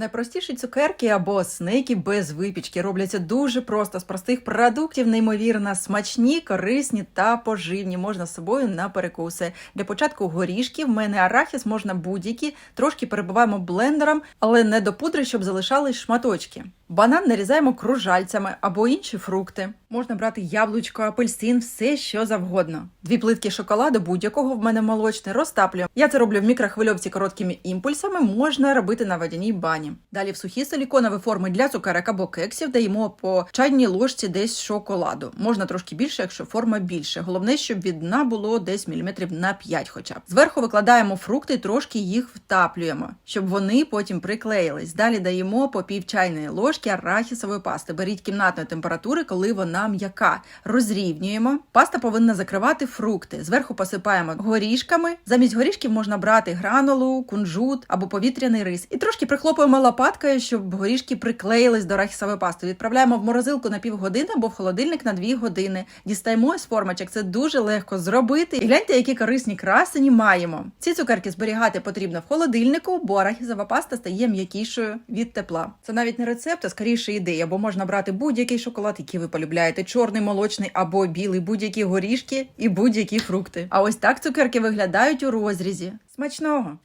Найпростіші цукерки або снеки без випічки робляться дуже просто з простих продуктів, неймовірно смачні, корисні та поживні. Можна з собою на перекуси. Для початку горішки в мене арахіс можна будь-які, трошки перебиваємо блендером, але не до пудри, щоб залишались шматочки. Банан нарізаємо кружальцями або інші фрукти. Можна брати яблучко, апельсин, все що завгодно. Дві плитки шоколаду будь-якого в мене молочний розтаплюємо. Я це роблю в мікрохвильовці короткими імпульсами, можна робити на водяній бані. Далі в сухі силіконові форми для цукерок або кексів даємо по чайній ложці десь шоколаду. Можна трошки більше, якщо форма більше. Головне, щоб від дна було десь міліметрів на 5 хоча б. Зверху викладаємо фрукти, трошки їх втаплюємо, щоб вони потім приклеїлись. Далі даємо по пів чайної ложки арахісової пасти. Беріть кімнатної температури, коли вона м'яка. Розрівнюємо. Паста повинна закривати фрукти. Зверху посипаємо горішками. Замість горішків можна брати гранулу, кунжут або повітряний рис. І трошки прихлопуємо лопаткою, щоб горішки приклеїлись до арахісової пасти. Відправляємо в морозилку на півгодини або в холодильник на 2 години. Дістаємо з формочок. Це дуже легко зробити. І гляньте, які корисні красені маємо. Ці цукерки зберігати потрібно в холодильнику, бо арахісова паста стає м'якішою від тепла. Це навіть не рецепт, скоріше ідея, бо можна брати будь-який шоколад, який ви полюбляєте: чорний, молочний або білий, будь-які горішки і будь-які фрукти. А ось так цукерки виглядають у розрізі. Смачного!